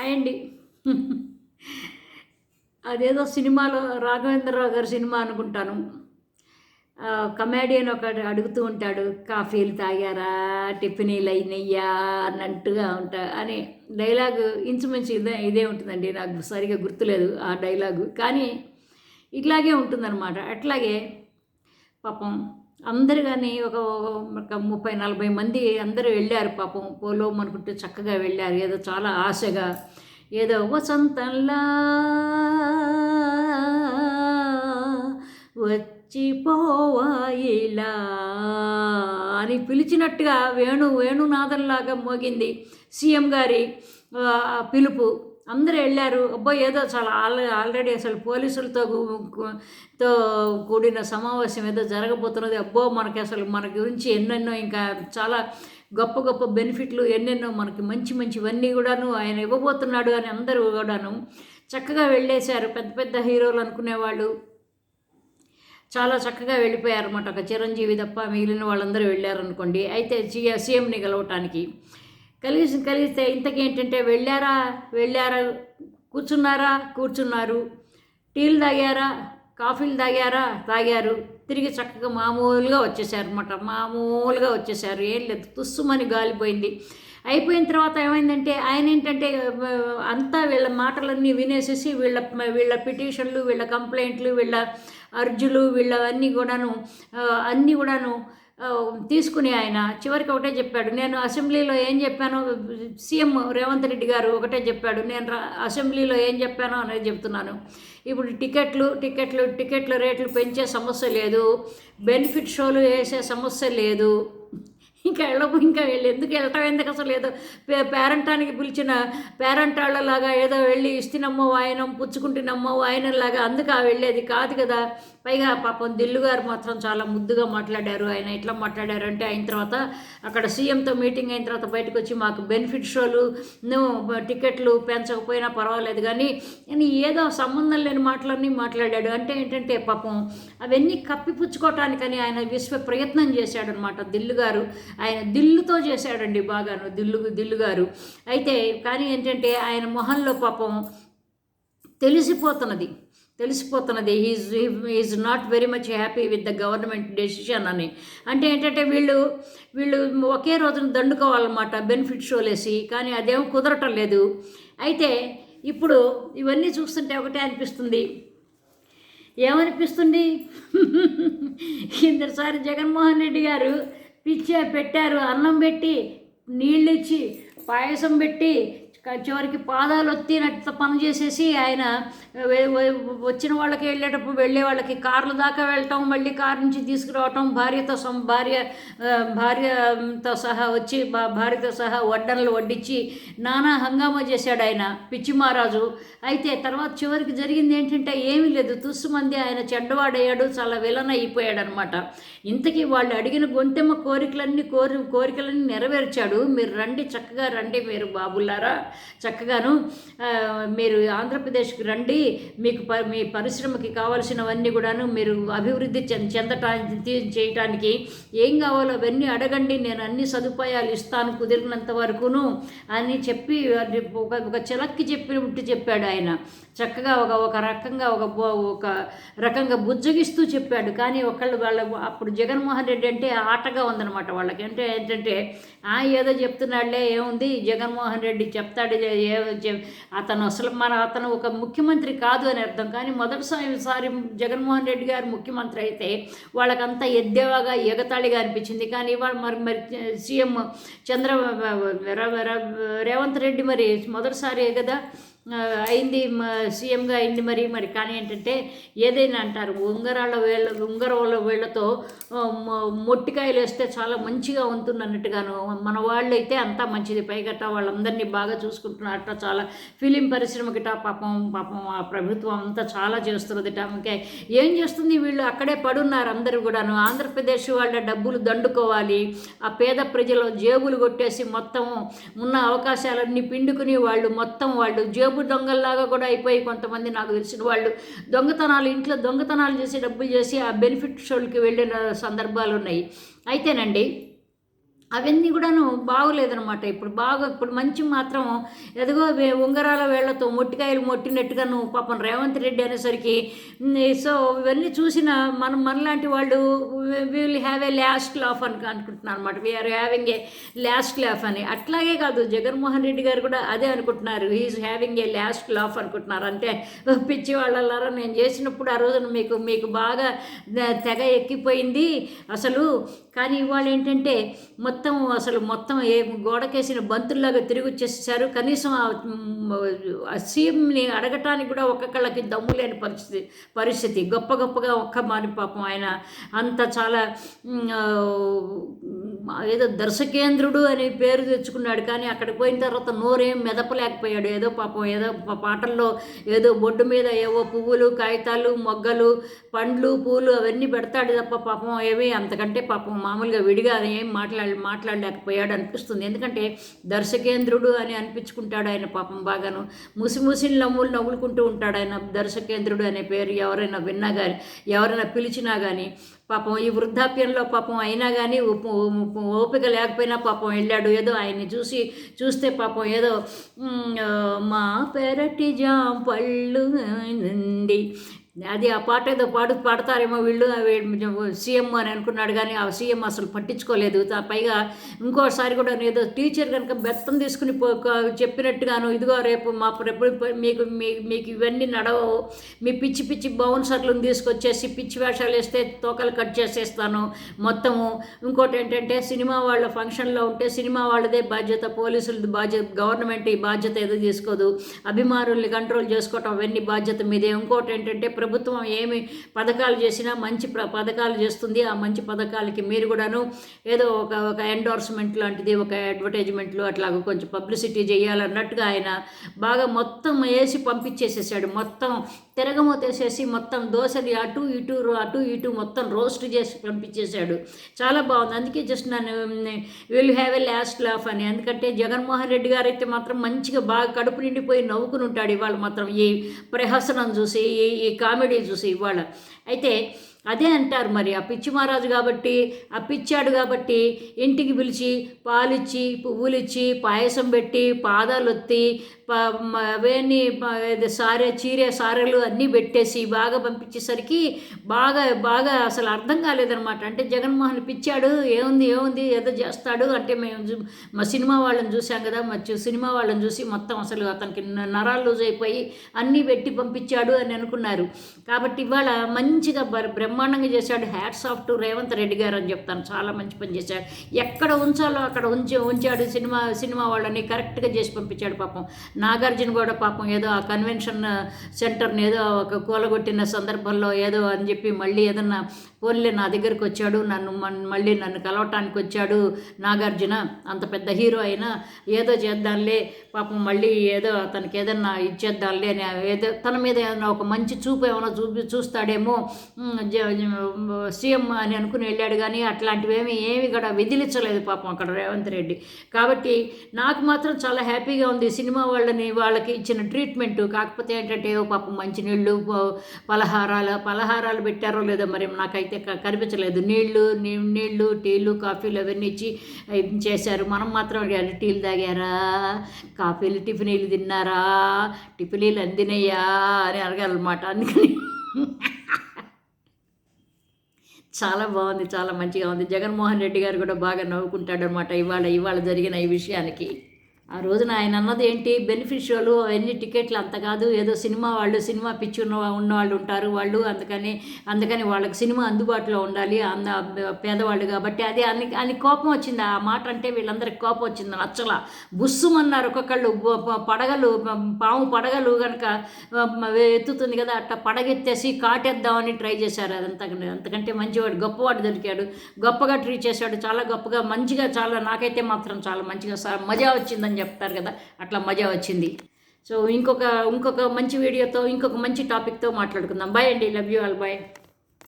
Hi అండి. అదేదో సినిమాలో రాఘవేంద్రరావు గారి సినిమా అనుకుంటాను. కమేడియన్ ఒకటి అడుగుతూ ఉంటాడు కాఫీలు తాగారా? టిఫినీలు అయినయ్యా? అన్నట్టుగా ఉంటా అని డైలాగు ఇంచుమించు ఇదే ఇదే ఉంటుందండి. నాకు సరిగా గుర్తులేదు ఆ డైలాగు. కానీ ఇట్లాగే ఉంటుందన్నమాట. అట్లాగే పాపం అందరు కానీ ఒక ఒక ముప్పై నలభై మంది అందరూ వెళ్ళారు పాపం. పోలో అనుకుంటే చక్కగా వెళ్ళారు. ఏదో చాలా ఆశగా. ఏదో వసంతంలా వచ్చిపోవాయిలా అని పిలిచినట్టుగా వేణు వేణునాథంలాగా మోగింది. సీఎం గారి పిలుపు. అందరూ వెళ్ళారు. అబ్బో ఏదో చాలా ఆల్ ఆల్రెడీ అసలు పోలీసులతో తో కూడిన సమావేశం ఏదో జరగబోతున్నది. అబ్బో మనకి అసలు మన గురించి ఎన్నెన్నో ఇంకా చాలా గొప్ప గొప్ప బెనిఫిట్లు ఎన్నెన్నో మనకి మంచి మంచివన్నీ కూడాను ఆయన ఇవ్వబోతున్నాడు అని అందరూ కూడాను చక్కగా వెళ్ళేశారు. పెద్ద పెద్ద హీరోలు అనుకునేవాళ్ళు చాలా చక్కగా వెళ్ళిపోయారు అనమాట ఒక చిరంజీవి తప్ప మిగిలిన వాళ్ళందరూ వెళ్ళారనుకోండి. అయితే సీ- సీఎంని కలవటానికి కలిసి కలిస్తే ఇంతకేంటంటే వెళ్ళారా? వెళ్ళారా? కూర్చున్నారా? కూర్చున్నారు. టీలు తాగారా? కాఫీలు తాగారా? తాగారు. తిరిగి చక్కగా మామూలుగా వచ్చేసారు అనమాట మామూలుగా వచ్చేసారు. ఏం లేదు. తుస్సుమని గాలిపోయింది. అయిపోయిన తర్వాత ఏమైందంటే ఆయన ఏంటంటే అంతా వీళ్ళ మాటలన్నీ వినేసేసి వీళ్ళ వీళ్ళ పిటిషన్లు వీళ్ళ కంప్లైంట్లు వీళ్ళ అర్జులు వీళ్ళవన్నీ కూడాను అన్నీ కూడాను తీసుకుని ఆయన చివరికి ఒకటే చెప్పాడు నేను అసెంబ్లీలో ఏం చెప్పానో సీఎం రేవంత్ రెడ్డి గారు ఒకటే చెప్పాడు నేను రా- అసెంబ్లీలో ఏం చెప్పానో అనేది చెప్తున్నాను. ఇప్పుడు టికెట్లు టికెట్లు టికెట్ల రేట్లు పెంచే సమస్య లేదు బెనిఫిట్ షోలు వేసే సమస్య లేదు ఇంకా వెళ్ళకు ఇంకా వెళ్ళి ఎందుకు వెళ్తాం ఎందుకు అసలు ఏదో పే- పేరంటానికి పిలిచిన పేరంటాళ్ళలాగా ఏదో వెళ్ళి ఇస్తినమ్మో వాయనం పుచ్చుకుంటున్నమ్మో వాయనంలాగా అందుకు ఆ వెళ్ళేది కాదు కదా. పైగా పాపం దిల్లు గారు మాత్రం చాలా ముద్దుగా మాట్లాడారు. ఆయన ఎట్లా మాట్లాడారు అంటే అయిన తర్వాత అక్కడ సీఎంతో మీటింగ్ అయిన తర్వాత బయటకు వచ్చి మాకు బెనిఫిట్ షోలు నువ్వు టికెట్లు పెంచకపోయినా పర్వాలేదు కానీ ఏదో సంబంధం లేని మాటలన్నీ మాట్లాడాడు. అంటే ఏంటంటే పాపం అవన్నీ కప్పిపుచ్చుకోవటానికని ఆయన విశ్వ ప్రయత్నం చేశాడనమాట దిల్లు గారు. ఆయన దిల్లుతో చేశాడండి బాగాను దిల్లు దిల్లు గారు అయితే కానీ ఏంటంటే ఆయన మొహంలో పాపం తెలిసిపోతున్నది తెలిసిపోతున్నది. He's is not very much happy with the government decision అని. అంటే ఏంటంటే వీళ్ళు వీళ్ళు ఒకే రోజున దండుకోవాలన్నమాట బెనిఫిట్ షోలేసి కానీ అదేం కుదరటం లేదు. అయితే ఇప్పుడు ఇవన్నీ చూస్తుంటే ఒకటే అనిపిస్తుంది. ఏమనిపిస్తుంది? కిందసారి జగన్మోహన్ రెడ్డి గారు పిచ్చే పెట్టారు. అన్నం పెట్టి నీళ్ళు ఇచ్చి పాయసం పెట్టి చివరికి పాదాలు ఒత్తినట్టు పని చేసేసి ఆయన వచ్చిన వాళ్ళకి వెళ్ళేటప్పుడు వెళ్ళే వాళ్ళకి కార్ల దాకా వెళ్ళటం మళ్ళీ కారు నుంచి తీసుకురావటం భార్యతో సం భార్య భార్యతో సహా వచ్చి భార్యతో సహా వడ్డనలు వడ్డించి నానా హంగామా చేశాడు ఆయన పిచ్చి మహారాజు. అయితే తర్వాత చివరికి జరిగింది ఏంటంటే ఏమీ లేదు. తుస్సుమంది ఆయన చెడ్డవాడయ్యాడు చాలా విలన్ అయిపోయాడు అనమాట ఇంతకీ వాళ్ళు అడిగిన గొంతెమ్మ కోరికలన్నీ కోరి కోరికలన్నీ నెరవేర్చాడు. మీరు రండి చక్కగా రండి మీరు బాబులారా చక్కగాను మీరు ఆంధ్రప్రదేశ్కి రండి మీకు ప మీ పరిశ్రమకి కావాల్సినవన్నీ కూడాను మీరు అభివృద్ధి చెంద చెందటానికి చేయటానికి ఏం కావాలో అవన్నీ అడగండి నేను అన్ని సదుపాయాలు ఇస్తాను కుదిరినంత వరకును అని చెప్పి ఒక ఒక చిలక్కి చెప్పినట్టు చెప్పాడు ఆయన. చక్కగా ఒక ఒక రకంగా ఒక బో- ఒక రకంగా బుజ్జగిస్తూ చెప్పాడు. కానీ ఒకళ్ళు వాళ్ళ అప్పుడు జగన్మోహన్ రెడ్డి అంటే ఆటగా ఉందన్నమాట వాళ్ళకి. అంటే ఏంటంటే ఆ ఏదో చెప్తున్నాడులే ఏముంది? జగన్మోహన్ రెడ్డి చెప్తాడు ఏ- అతను అసలు మన అతను ఒక ముఖ్యమంత్రి కాదు అని అర్థం. కానీ మొదటిసారి సారి జగన్మోహన్ రెడ్డి గారు ముఖ్యమంత్రి అయితే వాళ్ళకంతా ఎద్దేవాగా ఎగతాళిగా అనిపించింది. కానీ ఇవాళ మరి మరి సీఎం చంద్ర రేవంత్ రెడ్డి మరి మొదటిసారి కదా అయింది సీఎంగా అయింది మరి మరి కానీ ఏంటంటే ఏదైనా అంటారు ఉంగరాల వేళ్ళ ఉంగరాల వేళ్ళతో మొట్టికాయలు వేస్తే చాలా మంచిగా ఉంటుంది అన్నట్టుగాను మన వాళ్ళు అయితే అంతా మంచిది పైగట్ట వాళ్ళందరినీ బాగా చూసుకుంటున్నారట చాలా ఫిలిం పరిశ్రమకిట పాపం పాపం ఆ ప్రభుత్వం అంతా చాలా చేస్తున్నది ఇంకా ఏం చేస్తుంది వీళ్ళు? అక్కడే పడున్నారు అందరూ కూడాను. ఆంధ్రప్రదేశ్ వాళ్ళ డబ్బులు దండుకోవాలి ఆ పేద ప్రజలు జేబులు కొట్టేసి మొత్తం ఉన్న అవకాశాలన్నీ పిండుకుని వాళ్ళు మొత్తం వాళ్ళు జేబు దొంగల్లాగా కూడా అయిపోయి కొంతమంది నాకు తెలిసిన వాళ్ళు దొంగతనాలు ఇంట్లో దొంగతనాలు చేసి డబ్బులు చేసి ఆ బెనిఫిట్ షోలకి వెళ్ళిన సందర్భాలు ఉన్నాయి. అయితేనండి అవన్నీ కూడాను బాగోలేదనమాట ఇప్పుడు బాగా ఇప్పుడు మంచి మాత్రం ఎదుగో వే- ఉంగరాల వేళ్ళతో మొట్టికాయలు మొట్టినట్టుగాను పాపం రేవంత్ రెడ్డి అనేసరికి సో ఇవన్నీ చూసిన మనం మనలాంటి వాళ్ళు will have a last laugh అని అనుకుంటున్నాను అనమాట we are having a last laugh అని. అట్లాగే కాదు జగన్మోహన్ రెడ్డి గారు కూడా అదే అనుకుంటున్నారు. He's having a last laugh అనుకుంటున్నారు. అంటే పిచ్చి వాళ్ళలారా నేను చేసినప్పుడు ఆ రోజున మీకు మీకు బాగా తెగ ఎక్కిపోయింది అసలు. కానీ ఇవాళ ఏంటంటే మొత్తం మొత్తం అసలు మొత్తం ఏ గోడకేసిన బంతుల్లాగా తిరిగి వచ్చేసేసారు కనీసం ఆ, సీఎంని అడగటానికి కూడా ఒక్కొక్కళ్ళకి దమ్ము లేని పరిస్థితి పరిస్థితి. గొప్ప గొప్పగా ఒక్క మారి పాపం ఆయన అంత చాలా ఏదో దర్శకేంద్రుడు అని పేరు తెచ్చుకున్నాడు. కానీ అక్కడికి పోయిన తర్వాత నోరేం మెదపలేకపోయాడు. ఏదో పాపం ఏదో పాటల్లో ఏదో బొడ్డు మీద ఏవో పువ్వులు కాగితాలు మొగ్గలు పండ్లు పూలు అవన్నీ పెడతాడు తప్ప పాపం ఏమీ అంతకంటే పాపం మామూలుగా విడిగా ఏం మాట్లాడ మాట్లాడలేకపోయాడు అనిపిస్తుంది ఎందుకంటే దర్శకేంద్రుడు అని అనిపించుకుంటాడు ఆయన పాపం బాగాను. ముసి ముసి నవ్వులు నవ్వులుకుంటూ ఉంటాడు ఆయన దర్శకేంద్రుడు అనే పేరు ఎవరైనా విన్నా కానీ ఎవరైనా పిలిచినా కానీ పాపం ఈ వృద్ధాప్యంలో పాపం అయినా కానీ ఓపిక లేకపోయినా పాపం వెళ్ళాడు. ఏదో ఆయన్ని చూసి చూస్తే పాపం ఏదో మా పెరటి జాం పళ్ళు నుండి అది ఆ పాట ఏదో పాడు పాడతారేమో వీళ్ళు సీఎం అని అనుకున్నాడు కానీ ఆ సీఎం అసలు పట్టించుకోలేదు. పైగా ఇంకోసారి కూడా ఏదో టీచర్ కనుక బెత్తం తీసుకుని చెప్పినట్టుగాను ఇదిగో రేపు మా రేపు మీకు మీ- మీకు ఇవన్నీ నడవవు. మీ పిచ్చి పిచ్చి బౌన్సర్లను తీసుకొచ్చేసి పిచ్చి వేషాలు వేస్తే తోకలు కట్ చేసేస్తాను. మొత్తము ఇంకోటి ఏంటంటే సినిమా వాళ్ళ ఫంక్షన్లో ఉంటే సినిమా వాళ్ళదే బాధ్యత పోలీసులది బాధ్యత గవర్నమెంట్ ఈ బాధ్యత ఏదో తీసుకోదు. అభిమానుల్ని కంట్రోల్ చేసుకోవటం అవన్నీ బాధ్యత మీదే. ఇంకోటి ఏంటంటే ప్రభుత్వం ఏమి పథకాలు చేసినా మంచి పథకాలు చేస్తుంది. ఆ మంచి పథకాలకి మీరు కూడాను ఏదో ఒక ఒక ఎండోర్స్మెంట్ లాంటిది ఒక అడ్వర్టైజ్మెంట్లు అట్లా కొంచెం పబ్లిసిటీ చేయాలన్నట్టుగా ఆయన బాగా మొత్తం వేసి పంపించేసేసాడు. మొత్తం తిరగమోతేసేసి మొత్తం దోశని అటు ఇటు అటు ఇటు మొత్తం రోస్ట్ చేసి పంపించేశాడు. చాలా బాగుంది. అందుకే జస్ట్ నన్ను will have a last laugh అని. ఎందుకంటే జగన్మోహన్ రెడ్డి గారు అయితే మాత్రం మంచిగా బాగా కడుపు నిండిపోయి నవ్వుకుని ఉంటాడు. ఇవాళ మాత్రం ఈ ప్రహసనం చూసి ఈ ఈ కామెడీ చూసి ఇవాళ అయితే అదే అంటారు మరి ఆ పిచ్చి మహారాజు కాబట్టి ఆ పిచ్చాడు కాబట్టి ఇంటికి పిలిచి పాలిచ్చి పువ్వులిచ్చి పాయసం పెట్టి పాదాలు ఒత్తి ప- అవన్నీ సారే చీరే సారెలు అన్నీ పెట్టేసి బాగా పంపించేసరికి బాగా బాగా అసలు అర్థం కాలేదనమాట అంటే జగన్మోహన్ పిచ్చాడు ఏముంది ఏముంది ఏదో చేస్తాడు అంటే మేము మా సినిమా వాళ్ళని చూసాం కదా మా సినిమా వాళ్ళని చూసి మొత్తం అసలు అతనికి నరాలు లూజ్ అయిపోయి అన్నీ పెట్టి పంపించాడు అని అనుకున్నారు. కాబట్టి ఇవాళ మంచిగా బ్రహ్మాండంగా చేశాడు. Hats off to Revanth Reddy గారు అని చెప్తాను. చాలా మంచి పని చేశాడు. ఎక్కడ ఉంచాలో అక్కడ ఉంచి ఉంచాడు సినిమా సినిమా వాళ్ళని కరెక్ట్గా చేసి పంపించాడు పాపం. నాగార్జున కూడా పాపం ఏదో ఆ కన్వెన్షన్ సెంటర్ని ఏదో ఒక కూలగొట్టిన సందర్భంలో ఏదో అని చెప్పి మళ్ళీ ఏదన్నా పోన్లే నా దగ్గరికి వచ్చాడు నన్ను మన్- మళ్ళీ నన్ను కలవటానికి వచ్చాడు నాగార్జున. అంత పెద్ద హీరో అయినా ఏదో చేద్దాంలే పాపం మళ్ళీ ఏదో అతనికి ఏదన్నా ఇచ్చేద్దాంలే అని ఏదో తన మీద ఏదైనా ఒక మంచి చూపు ఏమైనా చూపి చూస్తాడేమో సీఎం అని అనుకుని వెళ్ళాడు కానీ అట్లాంటివేమి ఏమి కూడా విదిలించలేదు పాపం అక్కడ రేవంత్ రెడ్డి. కాబట్టి నాకు మాత్రం చాలా హ్యాపీగా ఉంది సినిమా వాళ్ళని వాళ్ళకి ఇచ్చిన ట్రీట్మెంట్. కాకపోతే ఏంటంటే పాపం మంచినీళ్ళు నీళ్ళు పలహారాలు పలహారాలు పెట్టారో లేదో మరి నాకైతే కనిపించలేదు. నీళ్ళు నీళ్ళు టీలు కాఫీలు అవన్నీ ఇచ్చి చేశారు? మనం మాత్రం టీలు తాగారా? కాఫీలు టిఫినీలు తిన్నారా? టిఫినీలు అందినయ్యా అని అడగాలన్నమాట. అందుకని చాలా బాగుంది చాలా మంచిగా ఉంది. జగన్మోహన్ రెడ్డి గారు కూడా బాగా నవ్వుకుంటాడు అనమాట ఇవాళ ఇవాళ జరిగిన ఈ విషయానికి. ఆ రోజున ఆయన అన్నది ఏంటి? బెనిఫిషియల్ అవన్నీ టికెట్లు అంత కాదు. ఏదో సినిమా వాళ్ళు సినిమా పిచ్చి ఉన్న ఉన్నవాళ్ళు ఉంటారు వాళ్ళు. అందుకని అందుకని వాళ్ళకి సినిమా అందుబాటులో ఉండాలి అంద పేదవాళ్ళు కాబట్టి అది అని అని కోపం వచ్చింది. ఆ మాట అంటే వీళ్ళందరికి కోపం వచ్చింది. నచ్చల. బుస్సుమన్నారు ఒక్కొక్కళ్ళు. పడగలు పాము పడగలు కనుక ఎత్తుతుంది కదా అట్లా పడగెత్తేసి కాటేద్దామని ట్రై చేశారు అదంతా అంతకంటే మంచివాడు గొప్పవాడు దొరికాడు. గొప్పగా ట్రీట్ చేశాడు. చాలా గొప్పగా మంచిగా చాలా నాకైతే మాత్రం చాలా మంచిగా మజా వచ్చిందని చెప్తారు కదా అట్లా మజా వచ్చింది. సో ఇంకొక ఇంకొక మంచి వీడియోతో ఇంకొక మంచి టాపిక్తో మాట్లాడుకుందాం. బాయ్ అండి లవ్ యూ ఆల్ బాయ్